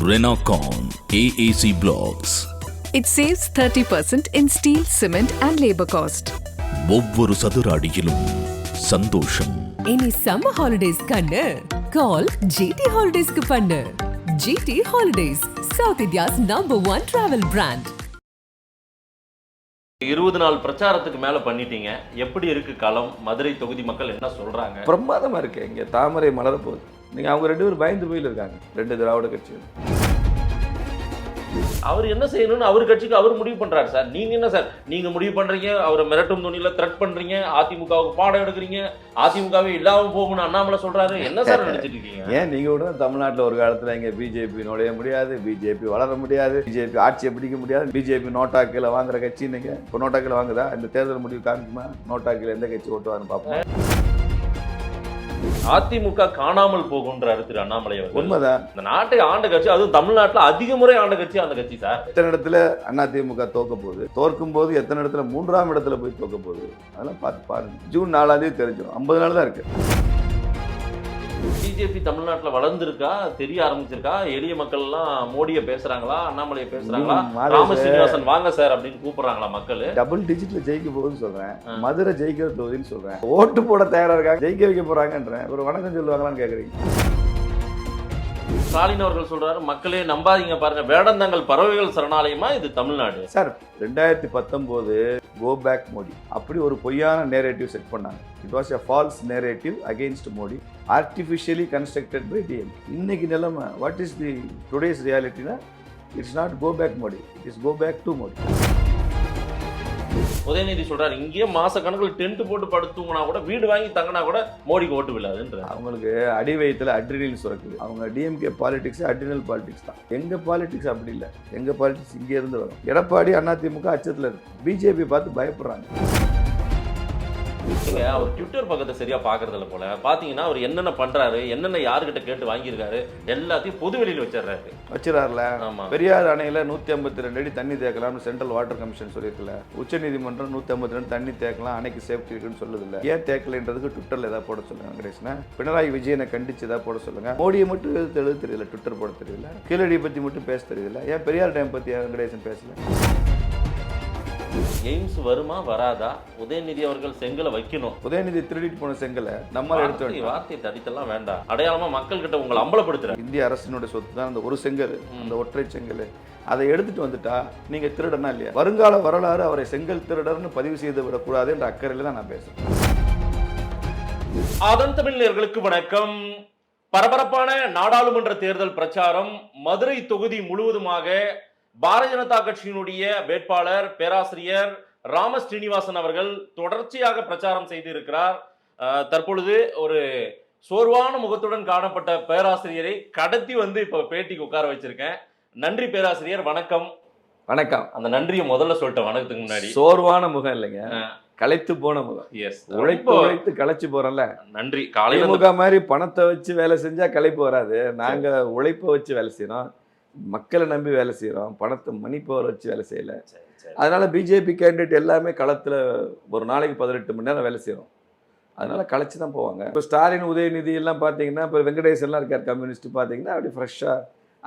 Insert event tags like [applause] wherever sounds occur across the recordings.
Renocon AAC Blocks. It saves 30% in steel, cement, and labor cost. ஒவ்வொரு சதுர அடியிலும் சந்தோஷம். இனி சம்மர் ஹாலிடேஸ் கண்ணு. கால் ஜிடி ஹாலிடேஸ்க்கு பண்ணு. GT holidays south India's number one travel brand இருபது நாள் பிரச்சாரத்துக்கு மேல பண்ணிட்டீங்க. எப்படி இருக்கு களம்? மதுரை தொகுதி மக்கள் என்ன சொல்றாங்க? பிரமாதமா இருக்கு. இங்க தாமரை மலர போகுது. நீங்க அவங்க ரெண்டு பேரும் பயந்து போயில இருக்காங்க. ரெண்டு திராவிட கட்சிகள். அவர் என்ன செய்யணும்னு அவர் கட்சிக்கு அவர் முடிவு பண்றாரு சார். நீங்க என்ன சார்? நீங்க முடிவு பண்றீங்க அவரை மிரட்டும் துணியில த்ரெட் பண்றீங்க அதிமுகவுக்கு பாடம் எடுக்கிறீங்க அதிமுகவே இல்லாம போகணும்னு அண்ணாமலை சொல்றாரு. என்ன சார் நினைச்சிட்டு இருக்கீங்க? ஏன் நீங்க கூட தமிழ்நாட்டுல ஒரு காலத்துல இங்க பிஜேபி நுழைய முடியாது பிஜேபி வளர முடியாது பிஜேபி ஆட்சியை பிடிக்க முடியாது பிஜேபி நோட்டாக்கில வாங்குற கட்சி நீங்க? இப்போ நோட்டாக்கில வாங்குதா? இந்த தேர்தல் முடிவு காமிக்குமா? நோட்டாக்கில எந்த கட்சி ஓட்டுவான்னு பார்ப்போம்? அதிமுக காணாமல் போகுன்றாரு திரு அண்ணாமலை அவர்கள். உண்மைதான். இந்த நாட்டை ஆண்ட கட்சி அதுவும் தமிழ்நாட்டுல அதிக முறை ஆண்ட கட்சி அந்த கட்சி சார். எத்தனை இடத்துல அதிமுக தோக்க போகுது? தோற்கும் போது எத்தனை இடத்துல? மூன்றாம் இடத்துல போய் தோக்க போகுது? அதெல்லாம் பார்த்து பாருங்க. ஜூன் நாலாம் தேதி தெரிஞ்சிடும். ஐம்பது நாள் தான் இருக்கு. பிஜேபி தமிழ்நாட்டுல வளர்ந்துருக்கா தெரிய ஆரம்பிச்சிருக்கா? எளிய மக்கள் எல்லாம் மோடியை பேசுறாங்களா அண்ணாமலையை பேசுறாங்களா? ராம சீனிவாசன் வாங்க சார் அப்படின்னு கூப்பிடுறாங்களா மக்கள்? டபுள் டிஜிட்ல ஜெயிக்க போகுதுன்னு சொல்றேன். மதுரை ஜெயிக்கிற தொகுதின்னு சொல்றேன். ஓட்டு போட தயாரா இருக்காங்க. ஜெயிக்க வைக்க போறாங்கன்றேன். ஒரு வணக்கம் சொல்லுவாங்களான்னு கேக்குறீங்க. ஸ்டாலின் அவர்கள் சொல்றாரு மக்களே நம்பாதீங்க பாருங்க. வேடந்தாங்கல் பறவைகள் சரணாலயமா இது தமிழ்நாடு? சார் ரெண்டாயிரத்தி பத்தொம்போது கோ பேக் மோடி அப்படி ஒரு பொய்யான நேரேட்டிவ் செட் பண்ணாங்க. It was a false narrative against Modi artificially constructed by DM இன்னைக்கு நிலைமை what is the today's ரியாலிட்டினா it's not go back Modi it is go back to Modi Udhayanidhi சொல்றாரு இங்கேயே மாச கணக்கில் டென்ட் போட்டு படுத்துங்கன்னா கூட வீடு வாங்கி தங்கினா கூட மோடிக்கு ஓட்டு விழாதுன்ற. அவங்களுக்கு அடி வயத்துல அட்ரினல் சுரக்குது. அவங்க டிஎம்கே பாலிடிக்ஸ் அட்ரினல் பாலிடிக்ஸ் தான். எங்க பாலிடிக்ஸ் அப்படி இல்லை. எங்க பாலிடிக்ஸ் இங்கே இருந்து வரும். எடப்பாடி அதிமுக அச்சத்தில் இருக்கு. பிஜேபி பார்த்து பயப்படுறாங்க. நீங்க அவர் ட்விட்டர் பக்கத்தை சரியா பாக்குறது இல்ல போல. பாத்தீங்கன்னா அவர் என்னென்ன பண்றாரு என்னென்ன யாருகிட்ட கேட்டு வாங்கியிருக்காரு எல்லாத்தையும் பொது வெளியில வச்சிடுறாரு. வச்சிடறாருல ஆமா. பெரியார் அணையில நூத்தி ஐம்பத்தி ரெண்டு அடி தண்ணி தேக்கலாம்னு சென்ட்ரல் வாட்டர் கமிஷன் சொல்லியிருக்கல உச்ச நீதிமன்றம் நூத்தி ஐம்பத்தி ரெண்டு தண்ணி தேக்கலாம் அணைக்கு சேஃப்டி இருக்குன்னு சொல்லுது இல்ல ஏன் தேக்கலைன்றதுக்கு ட்விட்டர்ல ஏதாவது போட சொல்லுங்க வெங்கடேஷனை பினராயி விஜயனை கண்டிச்சு ஏதாவது போட சொல்லுங்க. மோடியை மட்டும் எழுத தெரியல ட்விட்டர் போட தெரியல. கீழடி பத்தி மட்டும் பேச தெரியல. ஏன் பெரியார் டேம் பத்தி வெங்கடேசன் பேசல? எய்ம்ஸ் வருமா வராதா? உதயநிதி அவர்கள் செங்கலை வைக்கணும். உதயநிதி திருடிட்டு போன செங்கலை நம்மால் எடுத்து வார்த்தை தடித்தெல்லாம் வேண்டாம். அடையாளமா மக்கள் கிட்ட உங்களை அம்பலப்படுத்துறாரு இந்திய அரசினுடைய சொத்து தான் அந்த ஒரு செங்கல் அந்த ஒற்றை செங்கல். அதை எடுத்துட்டு வந்துட்டா நீங்க திருடனா இல்லையா? வருங்கால வரலாறு அவரை செங்கல் திருடர்னு பதிவு செய்து விடக்கூடாது என்ற அக்கறையில தான் நான் பேசுறேன். அதன் தமிழர்களுக்கு வணக்கம். பரபரப்பான நாடாளுமன்ற தேர்தல் பிரச்சாரம் மதுரை தொகுதி முழுவதுமாக பாரதிய ஜனதா கட்சியினுடைய வேட்பாளர் பேராசிரியர் ராம ஸ்ரீனிவாசன் அவர்கள் தொடர்ச்சியாக பிரச்சாரம் செய்திருக்கிறார். அஹ், தற்பொழுது ஒரு சோர்வான முகத்துடன் காணப்பட்ட பேராசிரியரை கடத்தி வந்து இப்ப பேட்டிக்கு உட்கார வச்சிருக்கேன். நன்றி பேராசிரியர் வணக்கம். வணக்கம். அந்த நன்றியை முதல்ல சொல்லிட்டேன் வணக்கத்துக்கு முன்னாடி. சோர்வான முகம் இல்லைங்க. களைத்து போன முகம். எஸ் உழைப்பு உழைத்து களைச்சு போறோம்ல. நன்றி. காலையில திமுக மாதிரி பணத்தை வச்சு வேலை செஞ்சா களைப்பு வராது. நாங்க உழைப்பை வச்சு வேலை செய்யறோம். மக்களை நம்பி வேலை செய்யறோம் பணத்தை மணி பவர் வச்சு வேலை செய்யல. அதனால பிஜேபி கேண்டிடேட் எல்லாமே களத்துல ஒரு நாளைக்கு பதினெட்டு மணி நேரம் வேலை செய்யறோம் அதனால களைச்சு தான் போவாங்க. இப்போ ஸ்டாலின் உதயநிதி எல்லாம் பார்த்தீங்கன்னா இப்போ வெங்கடேசன்லாம் இருக்கார் கம்யூனிஸ்ட் பார்த்தீங்கன்னா அப்படி ஃப்ரெஷ்ஷாக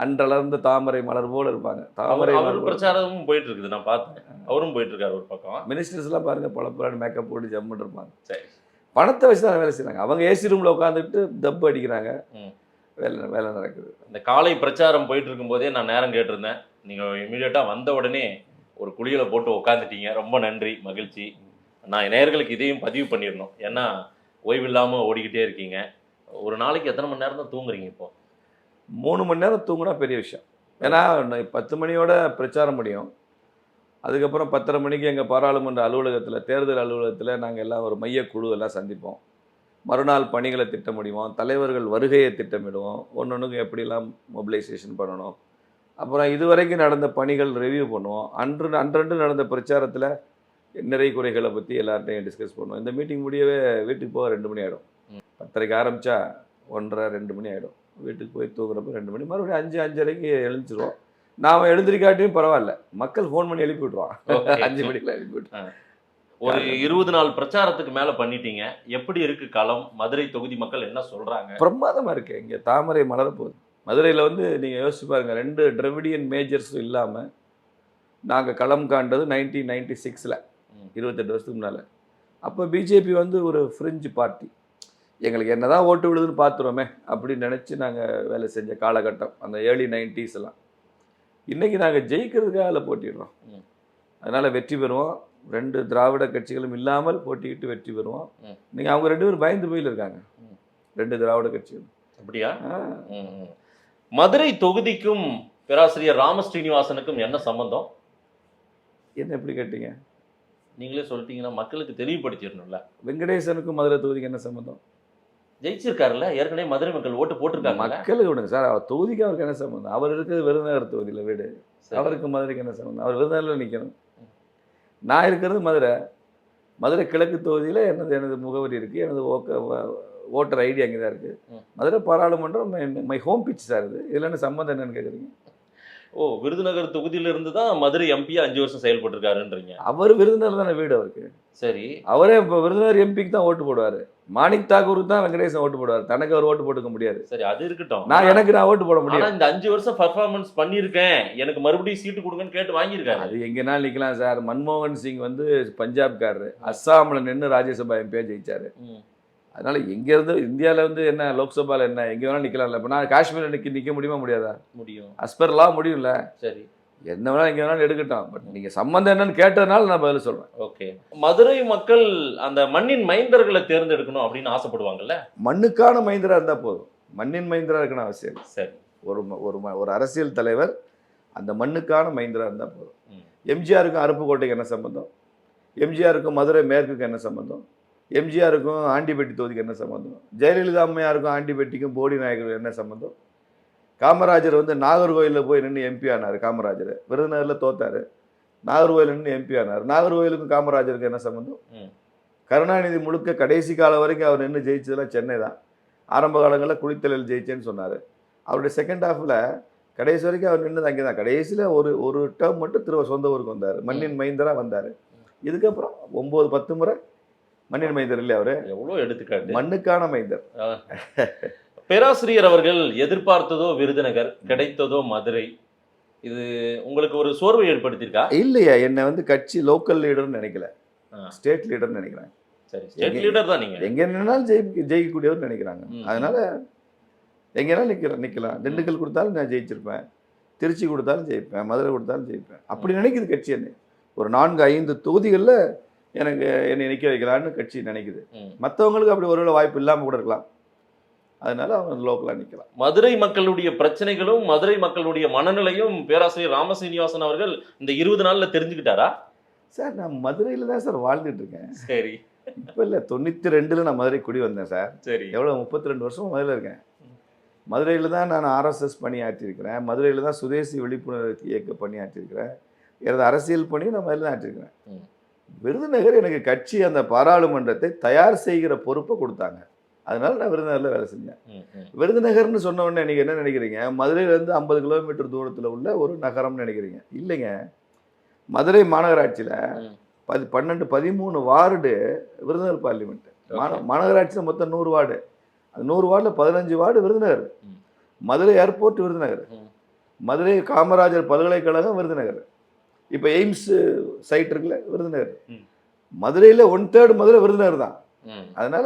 அன்றளர்ந்த தாமரை மலர் போல இருப்பாங்க. தாமரை மலர். பிரச்சாரமும் போயிட்டு இருக்குது நான் பார்த்தேன். அவரும் போயிட்டு இருக்காரு ஒரு பக்கம். மினிஸ்டர்ஸ் எல்லாம் பாருங்க பழப்புறான்னு மேக்கப் போட்டு ஜம்முன்னு இருப்பாங்க. பணத்தை வச்சு தான் வேலை செய்றாங்க. அவங்க ஏசி ரூம்ல உட்காந்துட்டு தப்பு அடிக்கிறாங்க. வேலை வேலை நடக்குது. இந்த காலை பிரச்சாரம் போயிட்டு இருக்கும்போதே நான் நேரம் கேட்டிருந்தேன். நீங்க இமீடியட்டா வந்த உடனே ஒரு குளியல போட்டு உட்காந்துட்டீங்க ரொம்ப நன்றி மகிழ்ச்சி. நான் நேயர்களுக்கு இதையும் பதிவு பண்ணிடணும். ஏன்னா ஓய்வு இல்லாம ஓடிக்கிட்டே இருக்கீங்க. ஒரு நாளைக்கு எத்தனை மணி நேரம் தான் தூங்குறீங்க இப்போ? மூணு மணி நேரம் தூங்குனா பெரிய விஷயம். ஏன்னா பத்து மணியோட பிரச்சாரம் முடியும். அதுக்கப்புறம் பத்தரை மணிக்கு எங்கள் பாராளுமன்ற அலுவலகத்தில் தேர்தல் அலுவலகத்தில் நாங்கள் எல்லாம் ஒரு மையக்குழு எல்லாம் சந்திப்போம். மறுநாள் பணிகளை திட்டமிடுவோம் தலைவர்கள் வருகையை திட்டமிடுவோம் ஒன்னொன்றுக்கும் எப்படிலாம் மொபிலைசேஷன் பண்ணணும். அப்புறம் இதுவரைக்கும் நடந்த பணிகள் ரிவ்யூ பண்ணுவோம். அன்று அன்றன்று நடந்த பிரச்சாரத்தில் நிறை குறைகளை பற்றி எல்லார்ட்டையும் டிஸ்கஸ் பண்ணுவோம். இந்த மீட்டிங் முடியவே வீட்டுக்கு போக ரெண்டு மணி ஆகிடும் பத்தரைக்கு ஆரம்பித்தா ஒன்றரை ரெண்டு மணி ஆகிடும் வீட்டுக்கு போய் தூங்குறப்ப ரெண்டு மணி மறுபடியும் அஞ்சு அஞ்சரைக்கு எழுந்திருவோம் நாம் எழுந்திரிக்காட்டியும் பரவாயில்ல. மக்கள் ஃபோன் பண்ணி எழுப்பி விட்ருவான். அஞ்சு மணிக்கெல்லாம் எழுப்பி விட்டு ஒரு இருபது நாள் பிரச்சாரத்துக்கு மேல பண்ணிட்டீங்க. எப்படி இருக்கு களம்? மதுரை தொகுதி மக்கள் என்ன சொல்றாங்க? பிரமாதமாக இருக்கு. இங்கே தாமரை மலர போகுது. மதுரையில் வந்து நீங்கள் யோசிச்சு பாருங்க ரெண்டு டிரவிடியன் மேஜர்ஸும் இல்லாமல் நாங்கள் களம் காண்டது நைன்டீன் நைன்டி சிக்ஸில். இருபத்தெட்டு வருஷத்துக்கு முன்னால். அப்போ பிஜேபி வந்து ஒரு ஃப்ரிஞ்சு பார்ட்டி எங்களுக்கு என்னதான் ஓட்டு விழுதுன்னு பார்த்துருவோமே அப்படின்னு நினச்சி நாங்கள் வேலை செஞ்ச காலகட்டம் அந்த ஏர்லி நைன்டிஸ் எல்லாம். இன்றைக்கி நாங்கள் ஜெயிக்கிறதுக்காக அதில் போட்டிடுறோம். அதனால் வெற்றி பெறுவோம். ரெண்டு திராவிட கட்சிகளும் இல்லாமல் போட்டியிட்டு வெற்றி பெறுவோம். நீங்கள் அவங்க ரெண்டு பேரும் பயந்து போயில இருக்காங்க. ரெண்டு திராவிட கட்சிகளும் அப்படியா. மதுரை தொகுதிக்கும் பேராசிரியர் ராம ஸ்ரீனிவாசனுக்கும் என்ன சம்பந்தம்? என்ன எப்படி கேட்டீங்க? நீங்களே சொல்லிட்டீங்கன்னா மக்களுக்கு தெளிவுபடுத்திடணும்ல. வெங்கடேசனுக்கும் மதுரை தொகுதிக்கு என்ன சம்பந்தம்? ஜெயிச்சிருக்காருல்ல ஏற்கனவே மதுரை மக்கள் ஓட்டு போட்டிருக்காங்க மக்களுக்கு விடுங்க சார் அவர் தொகுதிக்கு அவருக்கு என்ன சம்பந்தம்? அவர் இருக்கிறது விருதுநகர் தொகுதியில் வீடு. அவருக்கு மதுரைக்கு என்ன சம்பந்தம்? அவர் விருதுநகரில் நிற்கணும் நான் இருக்கிறது மதுரை. மதுரை கிழக்கு தொகுதியில் எனது எனது முகவரி இருக்குது எனது ஓக்க ஓட்டர் ஐடி அங்கே தான் இருக்குது. மதுரை பாராளுமன்றம் மை ஹோம் பிச் சார் இது. இதில் என்ன சம்மந்தம் என்னன்னு கேட்குறீங்க ஓ விருதுநகர் தொகுதியில இருந்து தான் மதுரை எம்பியா அஞ்சு வருஷம் செயல்பட்டிருக்காருன்றீங்க. அவர் விருதுநகர் தானே வீடு அவருக்கு? சரி. அவரே இப்போ விருதுநகர் எம்பிக்கு தான் ஓட்டு போடுவார். மாணிக் தாக்கூருக்கு தான் வெங்கடேசன் ஓட்டு போடுவார். தனக்கு அவர் ஓட்டு போட்டுக்க முடியாது. சரி அது இருக்கட்டும். நான் எனக்கு நான் ஓட்டு போட முடியும் இந்த அஞ்சு வருஷம் பர்ஃபார்மன்ஸ் பண்ணியிருக்கேன். எனக்கு மறுபடியும் சீட்டு கொடுங்கன்னு கேட்டு வாங்கியிருக்காரு. அது எங்கேனாலும் நிற்கலாம் சார். மன்மோகன் சிங் வந்து பஞ்சாப்காரரு. அஸ்ஸாமில் நின்று ராஜ்யசபா எம்பியா ஜெயிச்சாரு. அதனால இங்கேருந்து இந்தியாவில் வந்து என்ன லோக்சபாவில் என்ன எங்கே வேணாலும் நிற்கலாம்ல. இப்போ நான் காஷ்மீரில் நிற்க நிற்க முடியுமா முடியாதா? முடியும். அஸ்பர்லாம் முடியும்ல. சரி. என்ன வேணாலும் எங்கே வேணாலும் எடுக்கட்டும். பட் நீங்கள் சம்மந்தம் என்னன்னு கேட்டதுனால நான் பதில் சொல்கிறேன் ஓகே மதுரை மக்கள் அந்த மண்ணின் மைந்தர்களை தேர்ந்தெடுக்கணும் அப்படின்னு ஆசைப்படுவாங்கல்ல? மண்ணுக்கான மைந்தரா இருந்தால் போதும். மண்ணின் மைந்தரா இருக்கணும் அவசியம். சரி. ஒரு ஒரு ஒரு அரசியல் தலைவர் அந்த மண்ணுக்கான மைந்தரா இருந்தால் போதும். எம்ஜிஆருக்கும் அருப்புக்கோட்டைக்கு என்ன சம்பந்தம்? எம்ஜிஆருக்கும் மதுரை மேற்குக்கு என்ன சம்பந்தம்? எம்ஜிஆருக்கும் ஆண்டிப்பட்டி தொகுதிக்கு என்ன சம்பந்தம்? ஜெயலலிதா அம்மையாருக்கும் ஆண்டிப்பட்டிக்கும் போடி நாயகருக்கும் என்ன சம்பந்தம்? காமராஜர் வந்து நாகர்கோயிலில் போய் நின்று எம்பி ஆனார் காமராஜர். விருதுநகரில் தோத்தாரு. நாகர்கோயில் நின்று எம்பி ஆனார். நாகர்கோயிலுக்கும் காமராஜருக்கு என்ன சம்பந்தம்? ம். கருணாநிதி முழுக்க கடைசி காலம் வரைக்கும் அவர் நின்று ஜெயிச்சதெல்லாம் சென்னை தான். ஆரம்ப காலங்களில் குளித்தலையில் ஜெயிச்சேன்னு சொன்னார். அவருடைய செகண்ட் ஹாஃபில் கடைசி வரைக்கும் அவர் நின்னது அங்கே தான் கடைசியில் ஒரு ஒரு டேர்ம் மட்டும் திரும்ப சொந்த ஊருக்கு வந்தார். மண்ணின் மைந்தரா வந்தார். இதுக்கப்புறம் ஒம்பது பத்து முறை மண்ணின் மைந்தர் இல்லையா அவரு? எவ்வளவு எடுத்துக்காட்டு. மண்ணுக்கான மைந்தர். பேராசிரியர் அவர்கள் எதிர்பார்த்ததோ விருதுநகர் கிடைத்ததோ மதுரை. இது உங்களுக்கு ஒரு சோர்வை ஏற்படுத்தியிருக்கா? இல்லையா என்னை வந்து கட்சி லோக்கல் லீடர்னு நினைக்கல. ஸ்டேட் லீடர்னு நினைக்கிறேன். சரி ஸ்டேட் லீடர் தான் நீங்க. எங்கே நின்னாலும் ஜெயி ஜெயிக்கக்கூடியவர்னு நினைக்கிறாங்க. அதனால எங்கேனாலும் நிற்கிறேன் நிற்கலாம் திண்டுக்கல் கொடுத்தாலும் நான் ஜெயிச்சிருப்பேன். திருச்சி கொடுத்தாலும் ஜெயிப்பேன். மதுரை கொடுத்தாலும் ஜெயிப்பேன். அப்படி நினைக்குது கட்சி என்ன. ஒரு நான்கு ஐந்து தொகுதிகளில் எனக்கு என்னை நிற்க வைக்கலான்னு கட்சி நினைக்குது. மற்றவங்களுக்கு அப்படி ஒருவேளை வாய்ப்பு இல்லாமல் கூட இருக்கலாம். அதனால அவங்க லோக்கலாக நிற்கலாம் மதுரை மக்களுடைய பிரச்சனைகளும் மதுரை மக்களுடைய மனநிலையும் பேராசிரியர் ராமசீனிவாசன் அவர்கள் இந்த இருபது நாள்ல தெரிஞ்சுக்கிட்டாரா? சார் நான் மதுரையில் தான் சார் வாழ்ந்துட்டு இருக்கேன். சரி. இப்போ இல்லை தொண்ணூற்றி ரெண்டில் நான் மதுரை குடி வந்தேன் சார். சரி. எவ்வளோ முப்பத்தி ரெண்டு வருஷம் மதுரையில் இருக்கேன். மதுரையில் தான் நான் ஆர்எஸ்எஸ் பணியாற்றியிருக்கிறேன் மதுரையில் தான் சுதேசி விழிப்புணர்வு இயக்க பணியாற்றியிருக்கிறேன் எனது அரசியல் பணியும் நான் மதுரையில் தான் ஆற்றிருக்கிறேன். விருதுநகர் எனக்கு கட்சி அந்த பாராளுமன்றத்தை தயார் செய்கிற பொறுப்பை கொடுத்தாங்க. அதனால நான் விருதுநகரில் வேலை செஞ்சேன். விருதுநகர்னு சொன்ன உடனே நீங்கள் என்ன நினைக்கிறீங்க மதுரையிலேருந்து ஐம்பது கிலோமீட்டர் தூரத்தில் உள்ள ஒரு நகரம்னு நினைக்கிறீங்க இல்லைங்க மதுரை மாநகராட்சியில். பதி பன்னெண்டு பதிமூணு வார்டு விருதுநகர் பார்லிமெண்ட் மாந மாநகராட்சியில் மொத்தம் நூறு வார்டு அந்த நூறு வார்டில் பதினஞ்சு வார்டு விருதுநகர். மதுரை ஏர்போர்ட் விருதுநகர். மதுரை காமராஜர் பல்கலைக்கழகம் விருதுநகர் இப்போ எய்ம்ஸ் சைட் இருக்குல்ல விருதுநகர். மதுரையில் ஒன் தேர்ட் மதுரை விருதுநகர் தான். அதனால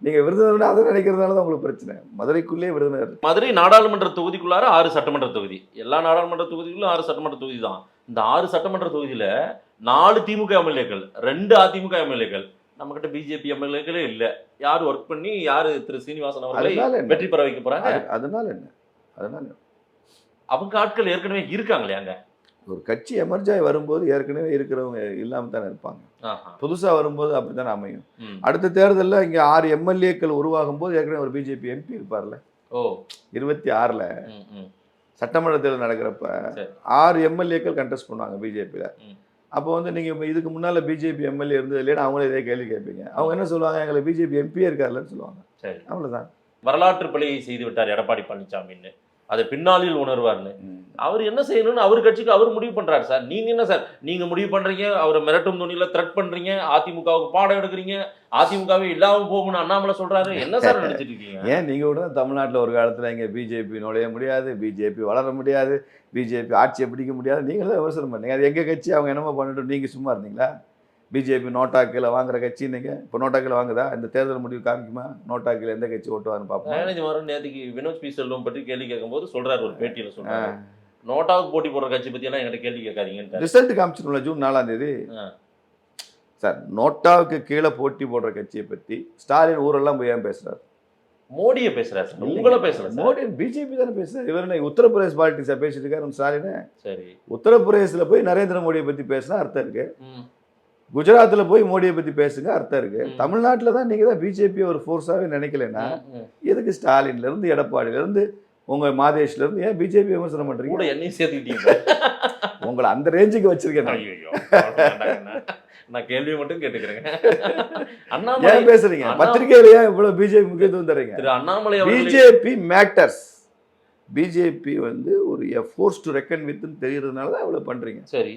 நீங்க விருதுநகர்னு அதை நினைக்கிறதுனால தான் உங்களுக்கு பிரச்சனை. மதுரைக்குள்ளேயே விருதுநகர். மதுரை நாடாளுமன்ற தொகுதிக்குள்ளார ஆறு சட்டமன்ற தொகுதி. எல்லா நாடாளுமன்ற தொகுதிகளும் ஆறு சட்டமன்ற தொகுதி தான். இந்த ஆறு சட்டமன்ற தொகுதியில நாலு திமுக எம்எல்ஏக்கள் ரெண்டு அதிமுக எம்எல்ஏக்கள். நம்ம கிட்ட பிஜேபி எம்எல்ஏக்களே இல்ல. யார் ஒர்க் பண்ணி யாரு திரு சீனிவாசன் அவர்களை? வெற்றி பெற வைக்க போறாங்க? அது- அதனால என்ன? அதனால? அவங்க ஆட்கள் ஏற்கனவே இருக்காங்களே அங்க. ஒரு கட்சி எமர்ஜாய் வரும்போது ஏற்கனவே இருக்கிறவங்க இல்லாம தானே இருப்பாங்க. புதுசா வரும்போது அப்படித்தானே அமையும். அடுத்த தேர்தலில் இங்க ஆறு எம்எல்ஏக்கள் உருவாகும் போது ஏற்கனவே ஒரு பிஜேபி எம்பி இருப்பார்ல. ஓ. இருபத்தி ஆறுல. சட்டமன்ற தேர்தல் நடக்கிறப்ப. ஆறு எம்எல்ஏக்கள் கண்டெஸ்ட் பண்ணுவாங்க பிஜேபியில். அப்போ வந்து நீங்கள் இப்போ இதுக்கு முன்னால் பிஜேபி எம்எல்ஏ இருந்தது இல்லையா அவங்களே இதே கேள்வி கேட்பீங்க. அவங்க என்ன சொல்லுவாங்க? எங்களை பிஜேபி எம்பியே இருக்காருல்லன்னு சொல்லுவாங்க. சரி. அவ்வளோதான் வரலாற்று பிழையை செய்து விட்டார் எடப்பாடி பழனிசாமின்னு. அதை பின்னாளில் உணர்வார்னு. அவர் என்ன செய்யணும்னு அவர் கட்சிக்கு அவர் முடிவு பண்றாரு சார். நீங்க என்ன சார்? நீங்க முடிவு பண்றீங்க அவரை மிரட்டும் துணியில த்ரெட் பண்றீங்க அதிமுகவுக்கு பாடம் எடுக்கிறீங்க அதிமுகவே இல்லாம போகணும்னு அண்ணாமலை சொல்றாரு. என்ன சார் [laughs] நினைச்சிட்டு இருக்கீங்க? ஏன் நீங்கள் கூட தமிழ்நாட்டில் ஒரு காலத்தில் இங்கே பிஜேபி நுழைய முடியாது பிஜேபி வளர முடியாது பிஜேபி ஆட்சியை பிடிக்க முடியாது. நீங்களே விமர்சனம் பண்ணீங்க. அது எங்கள் கட்சி அவங்க என்னமோ பண்ணிட்டு நீங்கள் சும்மா இருந்தீங்களா? பிஜேபி நோட்டாக்கில் வாங்குற கட்சி நீங்கள் இப்போ நோட்டாக்கில் வாங்குதா? இந்த தேர்தல் முடிவு காமிக்குமா? நோட்டாக்கில் எந்த கட்சி ஓட்டுவான்னு பார்ப்போம் நேற்றுக்கு வினோத் பி செல்வம் பற்றி கேள்வி கேட்கும்போது சொல்றாரு ஒரு பேட்டியில சொல்றாரு. நோட்டாவுக்கு போட்டி போடுற கட்சி பத்தி எல்லாம் என்கிட்ட கேள்வி கேட்காதீங்கன்னு ரிசல்ட் காமிச்சிருங்களா ஜூன் நாலாம் தேதி. சார் நோட்டாவுக்கு கீழே போட்டி போடுற கட்சியை பற்றி ஸ்டாலின் ஊரெல்லாம் போய் ஏன் பேசுறாரு? மோடியை பேசுறாரு சார். உங்களை பேசல சார். மோடி பிஜேபி தானே பேசுறாரு. இவர் என்ன உத்தரப்பிரதேஷ் பாலிடிக்ஸா பேசிட்டு இருக்காரு ஸ்டாலின்? சரி. உத்தரப்பிரதேசில் போய் நரேந்திர மோடியை பற்றி பேசினா அர்த்தம் இருக்கு. குஜராத்தில் போய் மோடியை பற்றி பேசுங்க அர்த்தம் இருக்கு. தமிழ்நாட்டில் தான் நீங்கள் தான் பிஜேபி ஒரு ஃபோர்ஸாகவே நினைக்கலன்னா. எதுக்கு ஸ்டாலின்ல இருந்து எடப்பாடியில இருந்து உங்க மாதேஷ்ல இருந்து ஏன் பிஜேபி விமர்சனம் கூட பண்றீங்க என்னையும் சேர்த்துக்கிட்டீங்க உங்களை அந்த ரேஞ்சுக்கு வச்சிருக்கேன் நான். கேள்வி மட்டும் கேட்டுக்கிறேங்க அண்ணாமலை பேசுறீங்க? பத்திரிகையில ஏன் இவ்வளவு பிஜேபி முக்கியத்துவம் தரீங்க திரு அண்ணாமலை பிஜேபி மேட்டர்ஸ் பிஜேபி வந்து ஒரு ஃபோர்ஸ் டு ரெக்கன் வித்னு தெரியறதுனால தான் இவ்வளவு பண்றீங்க. சரி.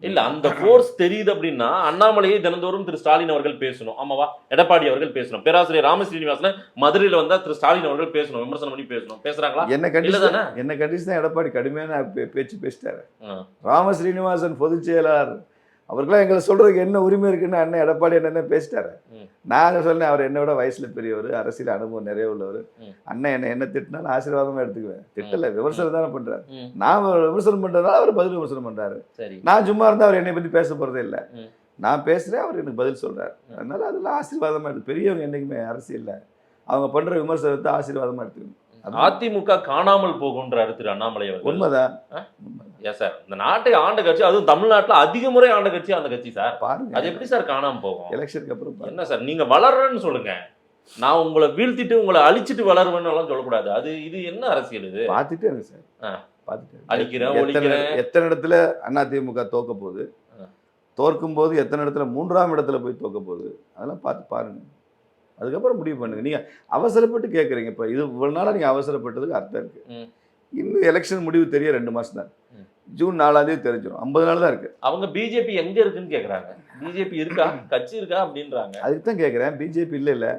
இல்ல அந்த ஃபோர்ஸ் தெரியுது அப்படின்னா அண்ணாமலையை தினந்தோறும் திரு ஸ்டாலின் அவர்கள் பேசணும். ஆமாவா? எடப்பாடி அவர்கள் பேசணும். பேராசிரியர் ராம ஸ்ரீனிவாசன் மதுரையில வந்தா திரு ஸ்டாலின் அவர்கள் பேசணும். விமர்சனம் பண்ணி பேசணும். பேசுறாங்களா? என்ன கண்டிஷன் இல்லதானே? என்ன கண்டிஷன் தான் எடப்பாடி கடுமையான பேச்சு பேசிட்டாரு. ராம ஸ்ரீனிவாசன் பொதுச் செயலாளர். அவருக்கெல்லாம் எங்களை சொல்றதுக்கு என்ன உரிமை இருக்குன்னு அண்ணன் எடப்பாடி என்ன பேசிட்டாரு. நான் சொன்னேன் அவர் என்னை விட வயசுல பெரியவர் அரசியல் அனுபவம் நிறைய உள்ளவர். அண்ணன் என்ன என்ன திட்டினாலும் ஆசீர்வாதமா எடுத்துக்குவேன். திட்டல விமர்சனம் தானே பண்றாரு. ம், நான் விமர்சனம் பண்றதுனால அவர் பதில் விமர்சனம் பண்றாரு. நான் சும்மா இருந்தா அவர் என்னை பத்தி பேச போறதே இல்லை. நான் பேசுறேன் அவர் எனக்கு பதில் சொல்றாரு. அதனால அதெல்லாம் ஆசீர்வாதமா எடுத்து பெரியவங்க என்னைக்குமே அரசியல்ல அவங்க பண்ற விமர்சனத்தை ஆசீர்வாதமா எடுத்துக்கணும். அது அதிமுக காணாமல் போகுன்றாரு திரு அண்ணாமலை உண்மைதான்? ஏன் சார் இந்த நாட்டை ஆண்ட கட்சி அதுவும் தமிழ்நாட்டுல அதிக முறை ஆண்ட கட்சி அந்த கட்சி சார் அது பாருங்க எப்படி சார் காணாம போகும்? எலெக்ஷனுக்கு அப்புறம். என்ன சார் நீங்க வளர்றேன்னு சொல்லுங்க. நான் உங்களை வீழ்த்திட்டு உங்களை அழிச்சிட்டு வளருவேன்னு எல்லாம் சொல்லக்கூடாது. அது இது என்ன அரசியல் இது? பார்த்துட்டே இருக்கு சார். பார்த்துட்டே. அழிக்கிறேன், ஒழிக்கிறேன். எத்தனை இடத்துல அதிமுக தோக்க போகுது. தோற்கும் போது எத்தனை இடத்துல மூன்றாம் இடத்துல போய் தோக்க போகுது? அதெல்லாம் பார்த்து பாருங்க. அதுக்கப்புறம் முடிவு பண்ணுங்க. நீங்க அவசரப்பட்டு கேட்குறீங்க இப்போ இது இவ்வளவு நாளா நீங்க அவசரப்பட்டதுக்கு அர்த்தம் இருக்கு. ம். இன்னும் எலெக்ஷன் முடிவு தெரிய ரெண்டு மாசம் தான். ஜூன் நாலாந்தேதி தெரிஞ்சிடும் ஐம்பது நாள் தான் இருக்குது அவங்க பிஜேபி எங்கே இருக்குன்னு கேட்குறாங்க பிஜேபி இருக்கா? கட்சி இருக்கா அப்படின்றாங்க. அதுக்கு தான் கேட்குறேன் பிஜேபி இல்லை இல்லை.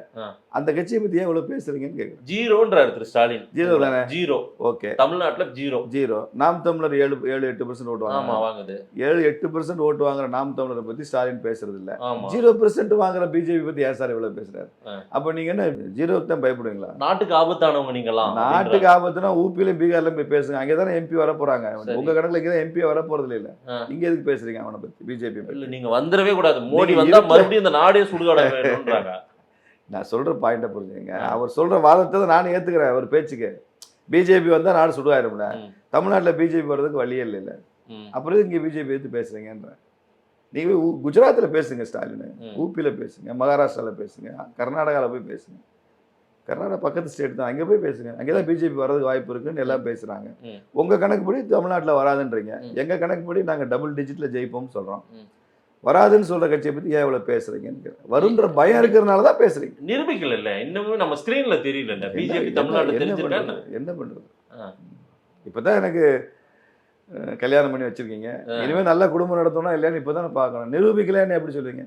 அந்த கட்சியை பத்தி ஏன் பேசுறீங்கன்னு கேட்குறேன் ஜீரோன்றாரு திரு ஸ்டாலின். ஜீரோ தானே? ஜீரோ. ஓகே. தமிழ்நாட்டுல ஜீரோ. ஜீரோ. நாம் தமிழர் ஏழு ஏழு எட்டு பர்சன்ட் ஓட்டு ஆமா வாங்க வாங்குது. ஏழு எட்டு பர்சன்ட் ஓட்டு வாங்குற நாம் தமிழரை பத்தி ஸ்டாலின் பேசுறது இல்ல. ஜீரோ பெர்சென்ட் வாங்குற பிஜேபி பத்தி ஏன் சார் இவ்வளவு பேசுறாரு. அப்ப நீங்க என்ன ஜீரோக்கு தான் பயப்படுவீங்களா? நாட்டுக்கு ஆபத்தானவங்க நீங்களாம் நாட்டுக்கு ஆபத்துனா ஊபியிலும் பீகார்லயும் போய் பேசுங்க. அங்கதானே எம்பி வர போறாங்க. சரி. உங்க கணக்குல இங்க எம்பி வர போறது இல்ல. இங்க எதுக்கு பேசுறீங்க அவனை பத்தி? பிஜேபி இல்ல நீங்க வந்துடவே கூடாது மோடி வந்தா மறுபடியும் இந்த நாடே சுடுகாட வேணும்ன்றாங்க நான் சொல்ற பாயிண்ட புரிஞ்சுங்க. அவர் சொல்ற வாதத்தை நானும் ஏத்துக்கிறேன் அவர் பேச்சுக்கு பிஜேபி வந்தா நாடு சுடுவாயிரும்ல. தமிழ்நாட்டுல பிஜேபி வர்றதுக்கு வழியே இல்ல. அப்புறம் இங்க பிஜேபி எடுத்து பேசுறீங்கன்ற நீங்க போய் ஊ- குஜராத்ல பேசுங்க ஸ்டாலின் ம். ஊபியில் பேசுங்க மகாராஷ்டிரால பேசுங்க கர்நாடகாவில் போய் பேசுங்க கர்நாடகா பக்கத்து ஸ்டேட் தான் அங்கே போய் பேசுங்க அங்கே தான் பிஜேபி வர்றதுக்கு வாய்ப்பு இருக்குன்னு எல்லாம் பேசுகிறாங்க. உங்கள் கணக்குப்படி தமிழ்நாட்டில் வராதுன்றீங்க. எங்கள் கணக்குப்படி நாங்கள் டபுள் டிஜிட்டில் ஜெயிப்போம்னு சொல்கிறோம். வராதுன்னு சொல்கிற கட்சியை பற்றி ஏன் இவ்வளோ பேசுகிறீங்கன்னு. வருன்ற பயம் இருக்கிறனால தான் பேசுகிறீங்க நிரூபிக்கல இல்ல இன்னமும் நம்ம ஸ்கிரீன்ல தெரியல பிஜேபி தமிழ்நாட்டுல என்ன? என்ன பண்ணுறது ஆ. இப்போ தான் எனக்கு கல்யாணம் பண்ணி வச்சிருக்கீங்க ஆ. இனிமேல் நல்ல குடும்பம் நடத்தணும் இல்லையான்னு இப்போ தானே பார்க்கணும் நிரூபிக்கலன்னு எப்படி சொல்லுவீங்க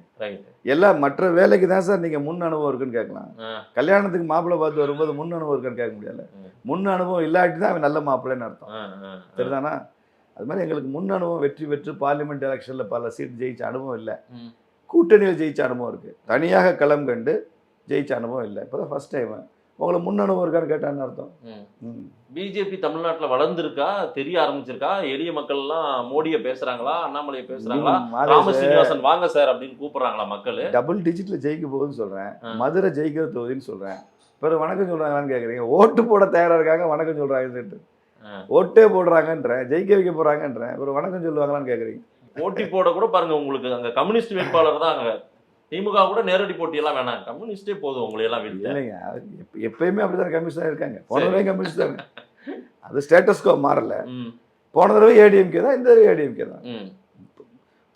எல்லாம் மற்ற வேலைக்கு தான் சார் நீங்கள் முன் அனுபவம் இருக்குன்னு கேட்கலாம். கல்யாணத்துக்கு மாப்பிள்ளை பார்த்து வரும்போது முன் அனுபவம் இருக்கான்னு கேட்க முடியல. முன் அனுபவம் இல்லாட்டி தான் அவன் நல்ல மாப்பிள்ளைன்னு அர்த்தம். சரிதானா அது மாதிரி எங்களுக்கு முன் அனுபவம் வெற்றி பெற்று பார்லிமெண்ட் எலெக்ஷனில் பல சீட் ஜெயிச்ச அனுபவம் இல்லை. கூட்டணியில் ஜெயிச்ச அனுபவம் இருக்குது தனியாக களம் கண்டு ஜெயிச்ச அனுபவம் இல்லை. இப்போ தான் ஃபஸ்ட் டைம் உங்களுக்கு முன் அனுபவம் இருக்கான்னு கேட்டான்னு அர்த்தம். பிஜேபி தமிழ்நாட்டுல வளர்ந்திருக்கா? தெரிய ஆரம்பிச்சிருக்கா? எளிய மக்கள் எல்லாம் மோடியை பேசுறாங்களா? அண்ணாமலையை பேசுறாங்களா? ராம சீனிவாசன் வாங்க சார் அப்படின்னு கூப்பிடுறாங்களா மக்கள்? டபுள் டிஜிட்டில் ஜெயிக்க போகுதுன்னு சொல்கிறேன் ஆ. மதுரை ஜெயிக்கிற தொகுதின்னு சொல்கிறேன் பிறகு வணக்கம் சொல்கிறாங்களான்னு கேட்குறீங்க ஓட்டு போட தயாராக இருக்காங்க வணக்கம் சொல்கிறாங்கன்ட்டு ஆ. ஓட்டே போடுறாங்கன்றேன் ஜெயிக்க வைக்க போகிறாங்கன்றேன் ஒரு வணக்கம் சொல்லுவாங்களான்னு கேட்குறீங்க போட்டி போட கூட பாருங்க உங்களுக்கு அங்க கம்யூனிஸ்ட் வேட்பாளர் தான் அங்க. திமுக கூட நேரடி போட்டி எல்லாம் வேணாம். கம்யூனிஸ்டே போதும் உங்களை எல்லாம் வீழ்த்த இல்லைங்க எப்பயுமே அப்படிதான் கம்யூனிஸ்ட் தான் இருக்காங்க. போன தடவை கம்யூனிஸ்ட் தாங்க அது ஸ்டேட்டஸ்கோ மாறல. போன தடவை ஏடிஎம்கே தான் இந்த தடவை ஏடிஎம்கே தான்.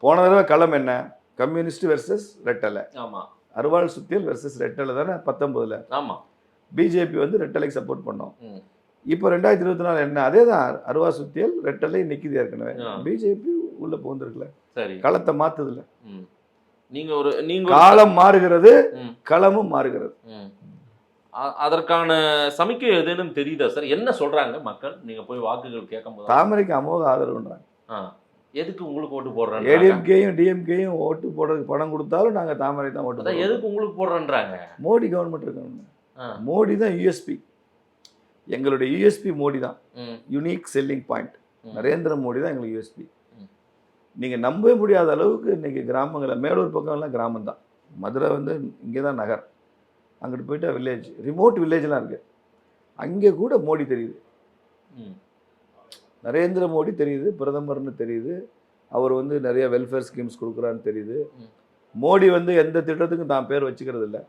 போன தடவை களம் என்ன? கம்யூனிஸ்ட் வெர்சஸ் ரெட்டலை. ஆமா. அறுவாள் சுத்தியல் வெர்சஸ் ரெட்டலை தானே பத்தொன்பதுல. ஆமா. பிஜேபி வந்து ரெட்டலைக்கு சப்போர்ட் பண்ணோம். இப்போ ரெண்டாயிரத்தி இருபத்தி நாலு என்ன? அதே தான் அருவா சுத்தியல் ரெட்டலை நிக்குது ஏற்கனவே. பிஜேபி உள்ள போந்திருக்குல சரி. களத்தை மாத்துதுல. நீங்க ஒரு நீங்க காலம் மாறுகிறது. களமும் மாறுகிறது. அதற்கான சமிக்கை எதுன்னு தெரியுதா சார்? என்ன சொல்றாங்க மக்கள்? நீங்க போய் வாக்குகள் கேட்கும் போது தாமரைக்கு அமோக ஆதரவுன்றாங்க. எதுக்கு உங்களுக்கு ஓட்டு போடுறாங்க ஏடிஎம்கேயும் டிஎம்கேயும் ஓட்டு போடுறதுக்கு பணம் கொடுத்தாலும் நாங்க தாமரை தான் ஓட்டு. எதுக்கு உங்களுக்கு போடுறேன்றாங்க? மோடி கவர்மெண்ட் இருக்கணும். மோடி தான் யூஎஸ்பி. எங்களுடைய யூஎஸ்பி மோடி தான். Unique selling point. Narendra Modi தான் எங்களுக்கு யூஎஸ்பி ம். நீங்க நம்பவே முடியாத அளவுக்கு இன்னைக்கு கிராமங்களை மேலூர் பக்கம்லாம் கிராமம் தான் மதுரை வந்து இங்கே தான் நகர் அங்கிட்டு போயிட்டா வில்லேஜ் ரிமோட் வில்லேஜ்லாம் இருக்கு அங்கே கூட மோடி தெரியுது. நரேந்திர மோடி தெரியுது பிரதமர்னு தெரியுது அவர் வந்து நிறைய வெல்ஃபேர் ஸ்கீம்ஸ் கொடுக்குறான்னு தெரியுது. மோடி வந்து எந்த திட்டத்துக்கும் தான் பேர் வச்சுக்கிறது இல்லை.